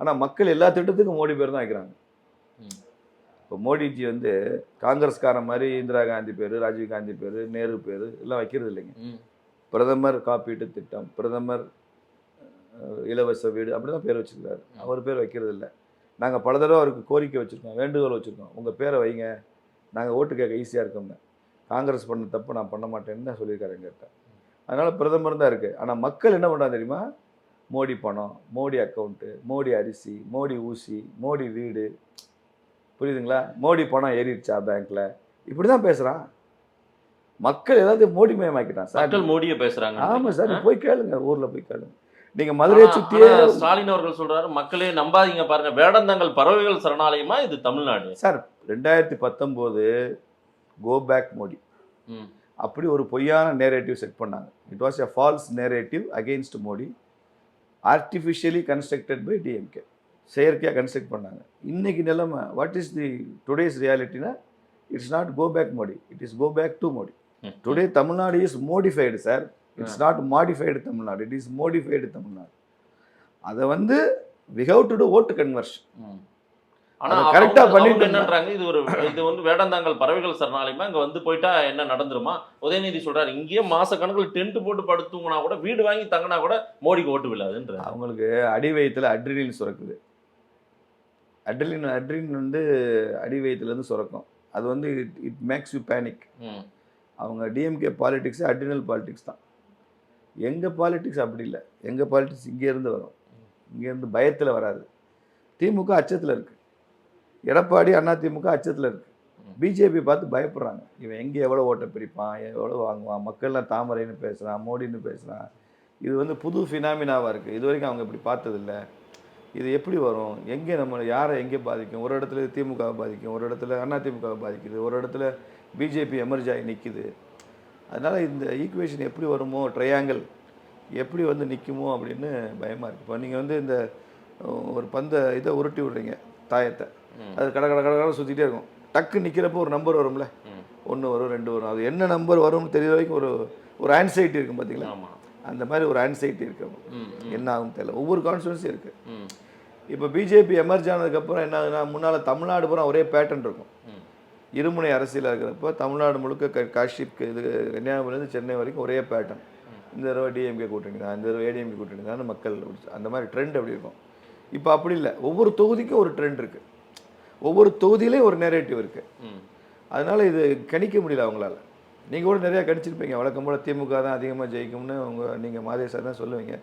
ஆனால் மக்கள் எல்லா திட்டத்துக்கும் மோடி பேர் தான் வைக்கிறாங்க. இப்போ மோடிஜி வந்து காங்கிரஸ்காரன் மாதிரி இந்திரா காந்தி பேர் ராஜீவ் காந்தி பேர் நேரு பேர் எல்லாம் வைக்கிறது இல்லைங்க. பிரதமர் காப்பீட்டு திட்டம் பிரதமர் இலவச வீடு அப்படி தான் பேர் வச்சிருக்காரு. அவர் பேர் வைக்கிறது இல்லை. நாங்கள் பல தடவை அவருக்கு கோரிக்கை வச்சுருக்கோம் வேண்டுகோள் வச்சுருக்கோம். உங்கள் பேரை வைங்க நாங்கள் ஓட்டு கேட்க ஈஸியாக இருக்கோம்னு. காங்கிரஸ் பண்ண தப்பு நான் பண்ண மாட்டேன்னு தான் சொல்லியிருக்காரு எங்கிட்ட அதனால் பிரதமர் தான் இருக்குது ஆனால் மக்கள் என்ன பண்ணுறாங்க தெரியுமா? மோடி பணம் மோடி அக்கௌண்ட்டு மோடி அரிசி மோடி ஊசி மோடி வீடு புரியுதுங்களா? மோடி பணம் ஏறிடுச்சா பேங்க்கில் இப்படி தான் பேசுகிறான் மக்கள் ஏதாவது மோடி மயமாக்கிட்டான் சார். மக்கள் மோடியை பேசுறாங்க ஆமாம் சார் போய் கேளுங்க ஊரில் போய் கேளுங்க. நீங்கள் மதுரையை ஆனா ஸ்டாலின் அவர்கள் சொல்றாரு மக்களே நம்பாதீங்க பாருங்க வேடந்தங்கள் பறவைகள் சரணாலயமா இது தமிழ்நாடு? சார் ரெண்டாயிரத்தி பத்தொம்போது கோ பேக் மோடி. அப்படி ஒரு பொய்யான நேரேட்டிவ் செட் பண்ணாங்க. It was a false narrative against Modi artificially constructed by DMK செயற்கையாக கன்ஸ்ட்ரக்ட் பண்ணாங்க. இன்னைக்கு நிலைமை what is the today's ரியாலிட்டினா it's not go back Modi it is go back to Modi. Today Tamil Nadu is modified sir it's not modified Tamil Nadu it is modified Tamil Nadu அதை வந்து we have to do ஓட்டு conversion ம். ஆனா அதை அவங்க- correct ஆ அவங்க பண்ணிட்டு என்னன்றாங்க? இது ஒரு இது வந்து வேடந்தாங்கல் பறவைகள் சரணாலயமா? இங்க வந்து போயிட்டா என்ன நடந்துருமா? உதயநிதி சொல்றாரு இங்கேயே மாச கணக்குல டென்ட் போட்டு படுத்துங்கன்னா கூட வீடு வாங்கி தங்கினா கூட மோடிக்கு ஓட்டு விழாதுன்ற அவங்களுக்கு அடி வயிற்றுல அட்ரிலின் சுரக்குது. அட்ரிலின் அட்ரிலின் வந்து அடி வயிற்றுலேருந்து சுரக்கும். அது வந்து it it makes you panic. அவங்க டிஎம்கே பாலிடிக்ஸ் அட்ரினல் பாலிடிக்ஸ் தான். எங்கள் பாலிடிக்ஸ் அப்படி இல்லை. எங்கள் பாலிடிக்ஸ் இங்கேருந்து வரும். இங்கேருந்து பயத்தில் வராது. திமுக அச்சத்தில் இருக்குது எடப்பாடி அண்ணா திமுக அச்சத்தில் இருக்குது பிஜேபி பார்த்து பயப்படுறாங்க. இவன் எங்கே எவ்வளோ ஓட்டை பிரிப்பான் எவ்வளோ வாங்குவான்? மக்கள்லாம் தாமரைன்னு பேசுகிறான் மோடின்னு பேசுகிறான் இது வந்து புது ஃபினாமினாவாக இருக்குது இது வரைக்கும் அவங்க இப்படி பார்த்ததில்ல. இது எப்படி வரும்? எங்கே நம்ம யாரை எங்கே பாதிக்கும்? ஒரு இடத்துல திமுகவை பாதிக்கும் ஒரு இடத்துல அண்ணா திமுகவை பாதிக்குது ஒரு இடத்துல பிஜேபி எமர்ஜ் ஆகி நிற்குது அதனால் இந்த ஈக்குவேஷன் எப்படி வருமோ ட்ரையாங்கிள் எப்படி வந்து நிற்குமோ அப்படின்னு பயமாக இருக்குது இப்போ நீங்கள் வந்து இந்த ஒரு பந்தை இதை உருட்டி விடுறீங்க தாயத்தை. அது கட கட கட கட சுற்றிட்டே இருக்கும். டக்கு நிற்கிறப்போ ஒரு நம்பர் வரும்ல. ஒன்று வரும் ரெண்டு வரும். அது என்ன நம்பர் வரும்னு தெரியற வரைக்கும் ஒரு ஒரு ஆன்சைட்டி இருக்கும் பார்த்தீங்களா அந்த மாதிரி ஒரு ஆன்சைட்டி இருக்கு ம், ம், என்ன ஆகும் தெரியல. ஒவ்வொரு கான்ஸ்டுவன்சி இருக்குது இப்போ பிஜேபி எமர்ஜ் ஆனதுக்கப்புறம் என்ன ஆகுதுன்னா முன்னால் தமிழ்நாடு பூரா ஒரே பேட்டர்ன் இருக்கும். இருமுனை அரசியலாக இருக்கிறப்ப தமிழ்நாடு முழுக்க காஷிப் இது கன்னியாகுமரிலேருந்து சென்னை வரைக்கும் ஒரே பேட்டர்ன் இந்த தடவை டிஎம்கே கூட்டணி தான் இந்த தடவை ஏடிஎம்கே கூட்டணி தான் மக்கள் அந்த மாதிரி ட்ரெண்ட் அப்படி இருக்கும். இப்போ அப்படி இல்லை. ஒவ்வொரு தொகுதிக்கும் ஒரு ட்ரெண்ட் இருக்குது ஒவ்வொரு தொகுதியிலையும் ஒரு நெரேட்டிவ் இருக்குது. அதனால இது கணிக்க முடியல அவங்களால. நீங்கள் கூட நிறையா கணிச்சிருப்பீங்க வழக்கம் போல் திமுக தான் அதிகமாக ஜெயிக்கும்னு உங்க நீங்கள் மாதேஷ் சார் தான் சொல்லுவீங்க.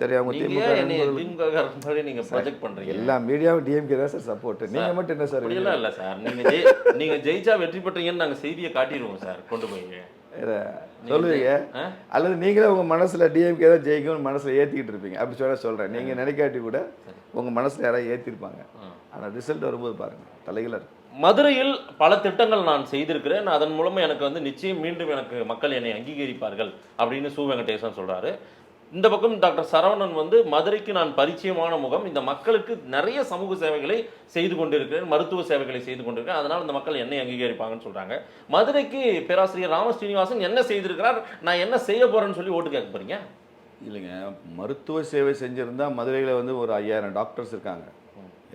தெரியும் அவங்க நீங்க திமுக ஏன் என்னைய நண்பர்கள் திமுக மாதிரி நீங்க ப்ரொஜெக்ட் பண்றீங்க? எல்லா மீடியாவும் டிஎம்கே தான் சார் சப்போர்ட் நீங்கள் மட்டும் என்ன சார் அப்படியெல்லாம் இல்ல சார். நீங்க நீங்க ஜெயிச்சா வெற்றி பெற்றீங்கன்னு நாங்க செய்தியை காட்டிடுவோம் சார் கொண்டு போய். சொல்லுவீங்க? அல்லது நீங்களே உங்கள் மனசில் டிஎம்கே தான் ஜெயிக்கும்னு மனசில் ஏற்றிக்கிட்டு இருப்பீங்க. அப்படி சொல்ல சொல்கிறேன் நீங்கள் நினைக்காட்டி கூட உங்கள் மனசில் யாராவது ஏற்றிருப்பாங்க ஆ. ஆனால் ரிசல்ட் வரும்போது பாருங்கள் தலைகளாக இருக்கும் மதுரையில் பல திட்டங்கள் நான் செய்திருக்கிறேன். அதன் மூலமாக எனக்கு வந்து நிச்சயம் மீண்டும் எனக்கு மக்கள் என்னை அங்கீகரிப்பார்கள் அப்படின்னு சு. வெங்கடேசன் சொல்கிறாரு இந்த பக்கம் டாக்டர் சரவணன் வந்து மதுரைக்கு நான் பரிச்சயமான முகம். இந்த மக்களுக்கு நிறைய சமூக சேவைகளை செய்து கொண்டிருக்கிறேன். மருத்துவ சேவைகளை செய்து கொண்டிருக்கிறேன். அதனால் இந்த மக்கள் என்னை அங்கீகரிப்பாங்கன்னு சொல்கிறாங்க மதுரைக்கு பேராசிரியர் ராம ஸ்ரீனிவாசன் என்ன செய்திருக்கிறார்? நான் என்ன செய்ய போகிறேன்னு சொல்லி ஓட்டு கேட்க போகிறீங்க இல்லைங்க. மருத்துவ சேவை செஞ்சுருந்தா மதுரையில் வந்து ஒரு ஐயாயிரம் டாக்டர்ஸ் இருக்காங்க.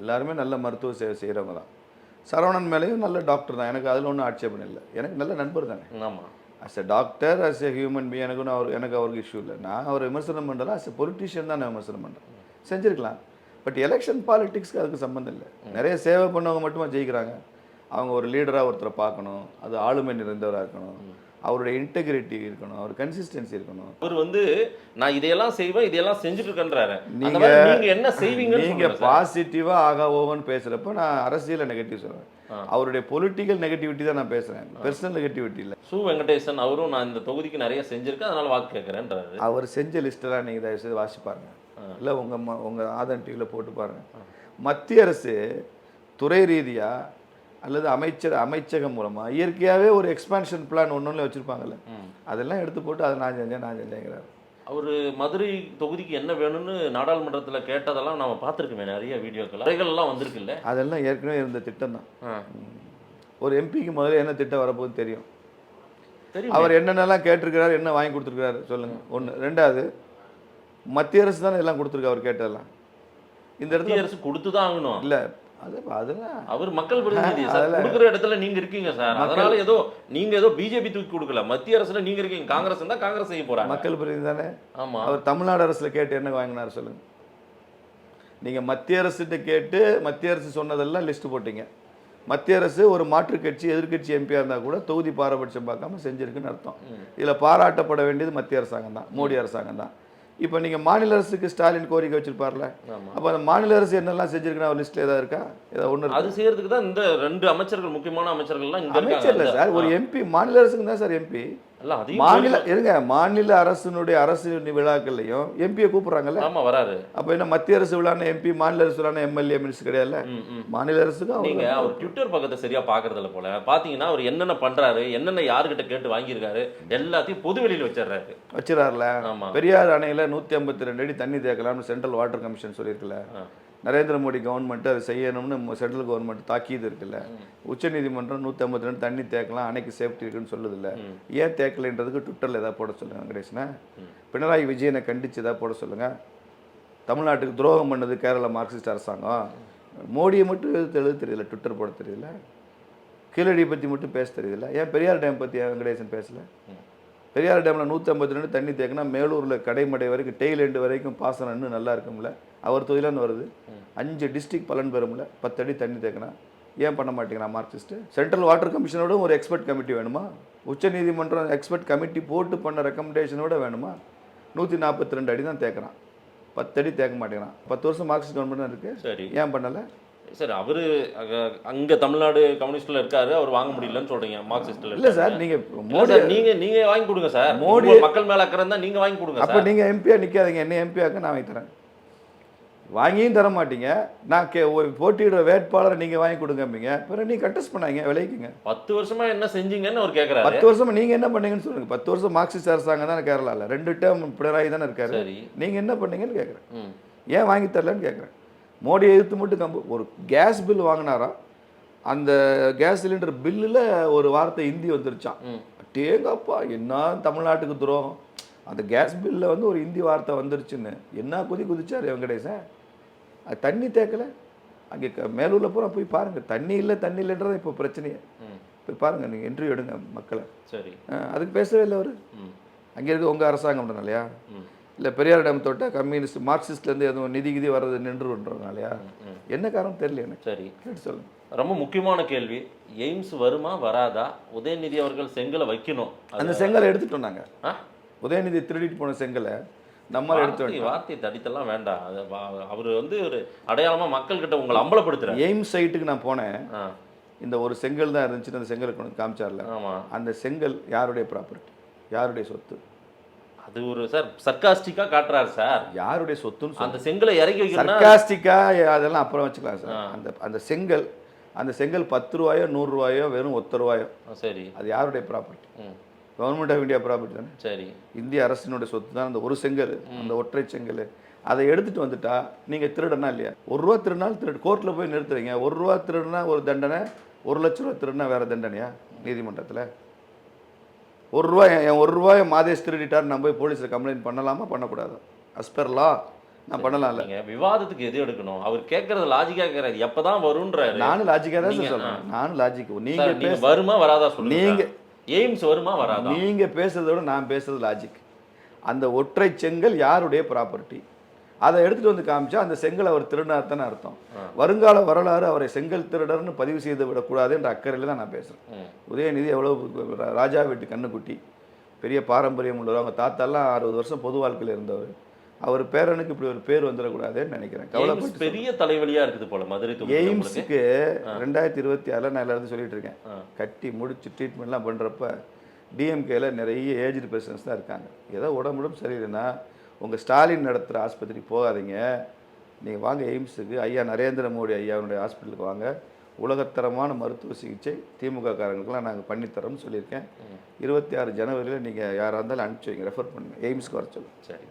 எல்லாருமே நல்ல மருத்துவ சேவை செய்கிறவங்க தான். சரவணன் மேலேயும் நல்ல டாக்டர் தான். எனக்கு அதில் ஒன்றும் ஆட்சேபம் இல்லை. எனக்கு நல்ல நண்பர் தானே. ஆமா. As a doctor as a human be எனக்கு அவர் எனக்கு அவருக்கு இஷ்யூ இல்லை. நான் அவர் விமர்சனம் பண்ணுறேன் அஸ் எ பொலிட்டீஷியன் தான் நான் விமர்சனம் பண்ணுறேன் செஞ்சுருக்கலாம். பட் எலெக்ஷன் பாலிட்டிக்ஸ்க்கு அதுக்கு சம்மந்தம் இல்லை. நிறைய சேவை பண்ணவங்க மட்டுமா ஜெயிக்கிறாங்க. அவங்க ஒரு லீடராக ஒருத்தரை பார்க்கணும். அது ஆளுமை நிறைந்தவராக இருக்கணும். அவருடைய இன்டெகிரிட்டி இருக்கணும் அவர் கன்சிஸ்டன்சி இருக்கணும். அவர் வந்து நான் இதையெல்லாம் செய்வேன் இதையெல்லாம் செஞ்சுட்டு இருக்கேன்றாரு நீங்க- என்ன செய்வீங்கன்னு நீங்க. பாசிட்டிவா ஆகா ஓவன் பேசுறப்ப நான் அரசியல நெகட்டிவ் சொல்றேன். அவருடைய பொலிட்டிக்கல் நெகட்டிவிட்டி தான் நான் பேசுறேன். பர்சனல் நெகட்டிவிட்டி இல்ல. சு வெங்கடேசன் அவரும் நான் இந்த தொகுதிக்கு நிறைய செஞ்சிருக்கேன் அதனால வாக்கு கேட்கறேன்றாரு அவர் செஞ்ச லிஸ்டெல்லாம் நீங்க தயவு செய்து வாசி பாருங்க இல்ல உங்க உங்க ஆதன் டிவியில் போட்டு பாருங்க. மத்திய அரசு துறை ரீதியா அல்லது அமைச்சர் அமைச்சகம் மூலமா. இயற்கையாவே ஒரு எக்ஸ்பான்ஷன் பிளான் ஒன்று வச்சிருப்பாங்கல்ல. ம். அதெல்லாம் எடுத்து போட்டு அதை நான் செஞ்சேன் நான் செஞ்சேங்கிறாரு. அவர் மதுரை தொகுதிக்கு என்ன வேணும்னு நாடாளுமன்றத்துல கேட்டதெல்லாம் நம்ம பார்த்துருக்கோமே நிறைய வீடியோக்கள் அறைகள் எல்லாம் வந்திருக்குல்ல. அதெல்லாம் ஏற்கனவே இருந்த திட்டம் தான். ஒரு எம்பிக்கு முதல்ல என்ன திட்டம் வரப்போகுது தெரியும். தெரியும். அவர் என்னென்னலாம் கேட்டிருக்கிறாரு என்ன வாங்கி கொடுத்துருக்காரு சொல்லுங்க. ஒன்று ரெண்டாவது மத்திய அரசு தானே எல்லாம் கொடுத்துருக்கு அவர் கேட்டதெல்லாம். இந்த இடத்துல அரசு கொடுத்துதான் ஆகணும். இல்ல அது அதெல்லாம் அவர் மக்கள் பிரதிநிதி சார். கொடுக்குற இடத்துல நீங்க இருக்கீங்க சார். அதனால ஏதோ நீங்க ஏதோ பிஜேபி தூக்கி கொடுக்கல. மத்திய அரசுல நீங்க இருக்கீங்க. காங்கிரஸ் தான் காங்கிரஸ் செய்ய போறாங்க. மக்கள் பிரதிநிதி தானே? ஆமா. அவர் தமிழ்நாடு அரசுல கேட்டு என்ன வாங்கினார் சொல்லுங்க. நீங்க மத்திய அரசுகிட்ட கேட்டு மத்திய அரசு சொன்னதெல்லாம் லிஸ்ட் போட்டீங்க. மத்திய அரசு ஒரு மாற்றுக் கட்சி எதிர்க்கட்சி எம்பியா இருந்தா கூட தொகுதி பாரபட்சம் பார்க்காம செஞ்சிருக்குன்னு அர்த்தம். இதுல பாராட்டப்பட வேண்டியது மத்திய அரசாங்கம் தான். மோடி அரசாங்கம் தான். இப்போ நீங்க மாநில அரசுக்கு ஸ்டாலின் கோரிக்கை வச்சிருப்பார்ல அப்போ அந்த மாநில அரசு என்னெல்லாம் செஞ்சிருக்குன்னு அவர் லிஸ்ட்ல ஏதாவது இருக்கா? ஏதாவது ஒன்று அது செய்யறதுக்கு தான் இந்த ரெண்டு அமைச்சர்கள் முக்கியமான அமைச்சர்கள்லாம் இங்க அமைச்சர் இல்லை சார் ஒரு எம்பி மாநில அரசுக்கு தான் சார் எம்பி. மாநில இருங்க மாநில அரசினுடைய அரசு விழாக்கள்லையும் எம்பியை கூப்பிடுறாங்கல்ல? ஆமா வராரு. அப்போ என்ன மத்திய அரசு விழான எம்பி மாநில அரசு விழான எம்எல்ஏ மினிஸ்டர் ம். மாநில அரசுக்கும் நீங்க அவர் ட்விட்டர் பக்கத்தை சரியா பாக்குறது இல்ல போல. பாத்தீங்கன்னா அவர் என்னென்ன பண்றாரு என்னென்ன யாருகிட்ட கேட்டு வாங்கியிருக்காரு எல்லாத்தையும் பொது வெளியில வச்சிடுறாரு. வச்சிடறாருல? பெரியார் அணையில நூத்தி ஐம்பத்தி ரெண்டு அடி தண்ணி தேக்கலாம்னு சென்ட்ரல் வாட்டர் கமிஷன் சொல்லியிருக்குல்ல? ஆ. நரேந்திர மோடி கவர்மெண்ட் அதை செய்யணும்னு சென்ட்ரல் கவர்மெண்ட் தாக்கீது இருக்குல்ல. உச்சநீதிமன்றம் நூற்றி ஐம்பத்தி ரெண்டு தண்ணி தேக்கலாம் அணைக்கு சேஃப்டி இருக்குன்னு சொல்லுதில்ல. ஏன் தேக்கலைன்றதுக்கு ட்விட்டரில் ஏதாவது போட சொல்லுங்க வெங்கடேஷனை பினராயி விஜயனை கண்டிச்சு ஏதாவது போட சொல்லுங்க. தமிழ்நாட்டுக்கு துரோகம் பண்ணது கேரளா மார்க்சிஸ்ட் அரசாங்கம். மோடியை மட்டும் எழுத தெரியல ட்விட்டர் போட தெரியல. கீழடி பற்றி மட்டும் பேச தெரியல. ஏன் பெரியார் டேம் பற்றி வெங்கடேசன் பேசல? பெரியார் டேமில் நூற்றி ஐம்பத்தி ரெண்டு தண்ணி தேக்கினா மேலூரில் கடைமடை வரைக்கும் டெய்ல் எண்டு வரைக்கும் பாசனம் இன்னும் நல்லா இருக்கும்ல. அவர் தொழிலான்னு வருது. அஞ்சு டிஸ்ட்ரிக்ட் பலன் பெறும்ல. பத்து அடி தண்ணி தேக்கினா. ஏன் பண்ண மாட்டேங்கிறா மார்க்சிஸ்ட்டு சென்ட்ரல் வாட்டர் கமிஷனோட ஒரு எக்ஸ்பர்ட் கமிட்டி வேணுமா? உச்ச நீதிமன்றம் எக்ஸ்பர்ட் கமிட்டி போட்டு பண்ண ரெக்கமெண்டேஷனோட வேணுமா? நூற்றி நாற்பத்தி ரெண்டு அடி தான் தேக்குறான். பத்து அடி தேக்க மாட்டேங்கிறான். பத்து வருஷம் மார்க்சிஸ்ட் கவர்மெண்ட் இருக்கு. சரி. ஏன் பண்ணலை? சரி அவரு அங்க- தமிழ்நாடு கம்யூனிஸ்ட்ல இருக்காரு அவர் வாங்க முடியலன்னு சொல்றீங்க மார்க்சிஸ்ட்ல இல்லை சார் நீங்கள் மோடி சார், நீங்க நீங்க வாங்கி கொடுங்க சார். மோடி- மக்கள் மேல அக்கறை இருந்தா நீங்க வாங்கி கொடுங்க அப்போ நீங்கள் எம்பியா நிற்காதீங்க என்ன எம்பியாக்க நான் வாங்கி தரேன். வாங்கியும் தர மாட்டீங்க. நான் கே ஒரு போட்டியிடுற வேட்பாளரை நீங்கள் வாங்கி கொடுங்கம்பீங்க. பிறகு நீ கண்டெஸ்ட் பண்ணாங்க விளைவிக்குங்க பத்து வருஷமா என்ன செஞ்சீங்கன்னு அவர் கேக்குறாரு. பத்து வருஷமா நீங்கள் என்ன பண்ணீங்கன்னு சொல்லுங்க. பத்து வருஷம் மார்க்சிஸ்ட் அரசாங்கம் தானே கேரளாவில் ரெண்டு டேர்ம் பினராயி தானே இருக்காரு. சரி. நீங்கள் என்ன பண்ணீங்கன்னு கேட்குறேன். ஏன் வாங்கி தரலன்னு கேட்குறேன் மோடி எதிர்த்து மட்டும் கம்பு. ஒரு கேஸ் பில் வாங்கினாரா? அந்த கேஸ் சிலிண்டர் பில்லில் ஒரு வார்த்தை ஹிந்தி வந்துருச்சான். டேங்கப்பா என்ன தமிழ்நாட்டுக்கு துரோகம்? அந்த கேஸ் பில்லில் வந்து ஒரு ஹிந்தி வார்த்தை வந்துருச்சுன்னு. என்ன குதி குதிச்சார் வெங்கடேசன் அது தண்ணி தேக்கலை. அங்கே மேலூரில் பூரா போய் பாருங்கள் தண்ணி இல்லை தண்ணி இல்லைன்றது இப்போ பிரச்சனையே. போய் பாருங்கள் நீங்கள் இன்டர்வியூ எடுங்க மக்களை. சரி. அதுக்கு பேசவே இல்லை அவர். அங்கே இருக்க உங்கள் அரசாங்கம் இல்லையா ம். இல்லை பெரியார் டேம் தொட்ட கம்யூனிஸ்ட் மார்க்சிஸ்ட்லேருந்து எதுவும் நிதி கிதி வர்றது நின்றுன்றதுனாலயா? ம். என்ன காரணம் தெரியல எனக்கு. சரி. சொல்லுங்க. ரொம்ப முக்கியமான கேள்வி. எய்ம்ஸ் வருமா வராதா? உதயநிதி அவர்கள் செங்கலை வைக்கணும். அந்த செங்கலை எடுத்துட்டோம் நாங்கள்? உதயநிதி திருடிட்டு போன செங்கலை நம்மளால் எடுத்து வார்த்தை தடித்தெல்லாம் வேண்டாம். அவரு வந்து ஒரு அடையாளமா மக்கள் கிட்ட உங்களை அம்பலப்படுத்துறாரு. எய்ம்ஸ் சைட்டுக்கு நான் போனேன். இந்த ஒரு செங்கல் தான் இருந்துச்சு அந்த செங்கலை கொண்டு வந்து காமிச்சார்ல. ஆமா. அந்த செங்கல் யாருடைய ப்ராப்பர்ட்டி யாருடைய சொத்து? அது ஒரு சார் சர்க்காஸ்டிக்கா காட்டுறாரு சார். யாருடைய சொத்துன்னு அந்த செங்கலை இறக்கி வைக்கணும்னா சர்க்காஸ்டிக்கா அதெல்லாம் அப்புறம் வச்சுக்கலாம் சார். அந்த அந்த செங்கல் அந்த செங்கல் பத்து ரூபாயோ நூறு ரூபாயோ வெறும் ஒத்த ரூபாயோ. சரி. அது யாருடைய property government of India property தானே? சரி. இந்திய அரசினுடைய சொத்து தான் அந்த ஒரு செங்கல் அந்த ஒற்றை செங்கல். அதை எடுத்துட்டு வந்துட்டா நீங்க திருடனா இல்லையா? ஒரு ரூபா திருடினாலும் திருடு கோர்ட்டில் போய் நிறுத்துறீங்க. ஒரு ரூபா திருடுனா ஒரு தண்டனை ஒரு லட்ச ரூபா திருடுனா வேற தண்டனையா? நீதிமன்றத்தில்? ஒரு ரூபாய் என் ஒரு ரூபாய் மாதேஷ் திருடிட்டார் நான் போய் போலீஸில் கம்ப்ளைண்ட் பண்ணலாமா? பண்ணக்கூடாது. அஸ்பர் லா நான் பண்ணலாம்ல. நீங்க விவாதத்துக்கு எது எடுக்கணும்? அவர் கேட்கறது லாஜிக்கா கேட்கறாரு. எப்பதான் வரும்ன்றாரு? நானும் லாஜிக்காக தான் சொல்றேன். நானும் லாஜிக் நீங்க சார், நீங்க பேச வருமா வராதா சொல்லுங்க நீங்க- எய்ம்ஸ் வருமா வராதா? நீங்க பேசுறத விட நான் பேசுறது லாஜிக் அந்த ஒற்றை செங்கல் யாருடைய ப்ராப்பர்ட்டி அதை எடுத்துட்டு வந்து காமிச்சா அந்த செங்கல் அவர் திருடினார் தானே அர்த்தம். வருங்கால வரலாறு அவரை செங்கல் திருடர்னு பதிவு செய்து விடக்கூடாது என்ற அக்கறையில் தான் நான் பேசுகிறேன். உதயநிதி எவ்வளோ ராஜா வீட்டு கண்ணுக்குட்டி பெரிய பாரம்பரியம் உள்ளவர். அவங்க தாத்தாலாம் அறுபது வருஷம் பொது வாழ்க்கையில் இருந்தவர். அவர் பேரனுக்கு இப்படி ஒரு பேர் வந்துடக்கூடாதுன்னு நினைக்கிறேன். கவலைப்பட்டு பெரிய தலைவலியா இருக்குது போல மதுரை. எய்ம்ஸுக்கு ரெண்டாயிரத்தி இருபத்தி ஆறில் நான் எல்லாரும் சொல்லிட்டு இருக்கேன். கட்டி முடிச்சு ட்ரீட்மெண்ட்லாம் பண்ணுறப்ப டிஎம்கேல நிறைய ஏஜ்டு பர்சன்ஸ் தான் இருக்காங்க. ஏதோ உடம்புடும் சரியில்லைன்னா உங்கள் ஸ்டாலின் நடத்துகிற ஆஸ்பத்திரிக்கு போகாதீங்க. நீங்கள் வாங்க எய்ம்ஸுக்கு. ஐயா நரேந்திர மோடி ஐயாவுடைய ஹாஸ்பிட்டலுக்கு வாங்க. உலகத்தரமான மருத்துவ சிகிச்சை திமுக காரங்களுக்கெல்லாம் நாங்கள் பண்ணித்தரோம்னு சொல்லியிருக்கேன். இருபத்தி ஆறு ஜனவரியில் நீங்கள் யாராக இருந்தாலும் அனுப்பிச்சி வைங்க. ரெஃபர் பண்ணுங்க. எய்ம்ஸ்க்கு வர சொல்லுங்க சரி.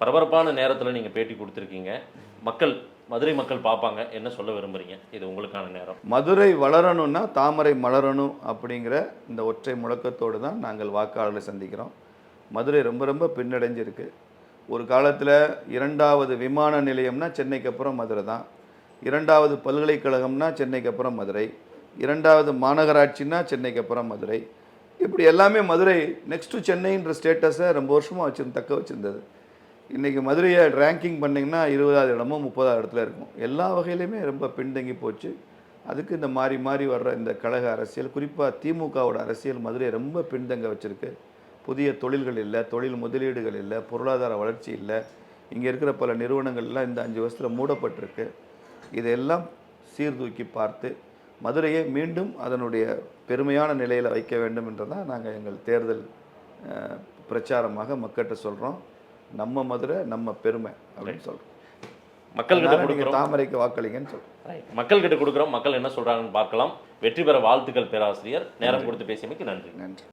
பரபரப்பான நேரத்துல நீங்க பேட்டி கொடுத்துருக்கீங்க. மக்கள் மதுரை மக்கள் பார்ப்பாங்க. என்ன சொல்ல விரும்புறீங்க? இது உங்களுக்கான நேரம். மதுரை வளரணும்னா தாமரை மலரணும் அப்படிங்கிற இந்த ஒற்றை முழக்கத்தோடு தான் நாங்கள் வாக்காளர்களை சந்திக்கிறோம். மதுரை ரொம்ப ரொம்ப பின்னடைஞ்சிருக்கு. ஒரு காலத்தில் இரண்டாவது விமான நிலையம்னா சென்னைக்கு அப்புறம் மதுரை தான். இரண்டாவது பல்கலைக்கழகம்னா சென்னைக்கு அப்புறம் மதுரை. இரண்டாவது மாநகராட்சின்னா சென்னைக்கு அப்புறம் மதுரை. இப்படி எல்லாமே மதுரை நெக்ஸ்ட் டு சென்னைன்ற ஸ்டேட்டஸை ரொம்ப வருஷமாக வச்சிருந்து தக்க வச்சுருந்தது. இன்றைக்கி மதுரையை ரேங்கிங் பண்ணிங்கன்னா இருபதாவது இடமோ முப்பதாவது இடத்துல இருக்கும். எல்லா வகையிலையுமே ரொம்ப பின்தங்கி போச்சு. அதுக்கு இந்த மாறி மாறி வர்ற இந்த கழக அரசியல் குறிப்பாக திமுகவோட அரசியல் மதுரையை ரொம்ப பின்தங்க வச்சுருக்கு. புதிய தொழில்கள் இல்லை தொழில் முதலீடுகள் இல்லை பொருளாதார வளர்ச்சி இல்லை. இங்கே இருக்கிற பல நிறுவனங்கள்லாம் இந்த அஞ்சு வருஷத்தில் மூடப்பட்டிருக்கு. இதையெல்லாம் சீர்தூக்கி பார்த்து மதுரையை மீண்டும் அதனுடைய பெருமையான நிலையில் வைக்க வேண்டும் என்றதான் நாங்கள் எங்கள் தேர்தல் பிரச்சாரமாக மக்கள்கிட்ட சொல்கிறோம் நம்ம மதுரை நம்ம பெருமை அப்படின்னு சொல்கிறோம் மக்கள் கிட்ட நீங்கள் கொடுக்குறோம். தாமரைக்கு வாக்களிங்கன்னு சொல்கிறோம் மக்கள் கிட்ட கொடுக்குறோம். மக்கள் என்ன சொல்றாங்கன்னு பார்க்கலாம். வெற்றி பெற வாழ்த்துக்கள் பேராசிரியர். நேரம் கொடுத்து பேசியமைக்கு நன்றி. நன்றி.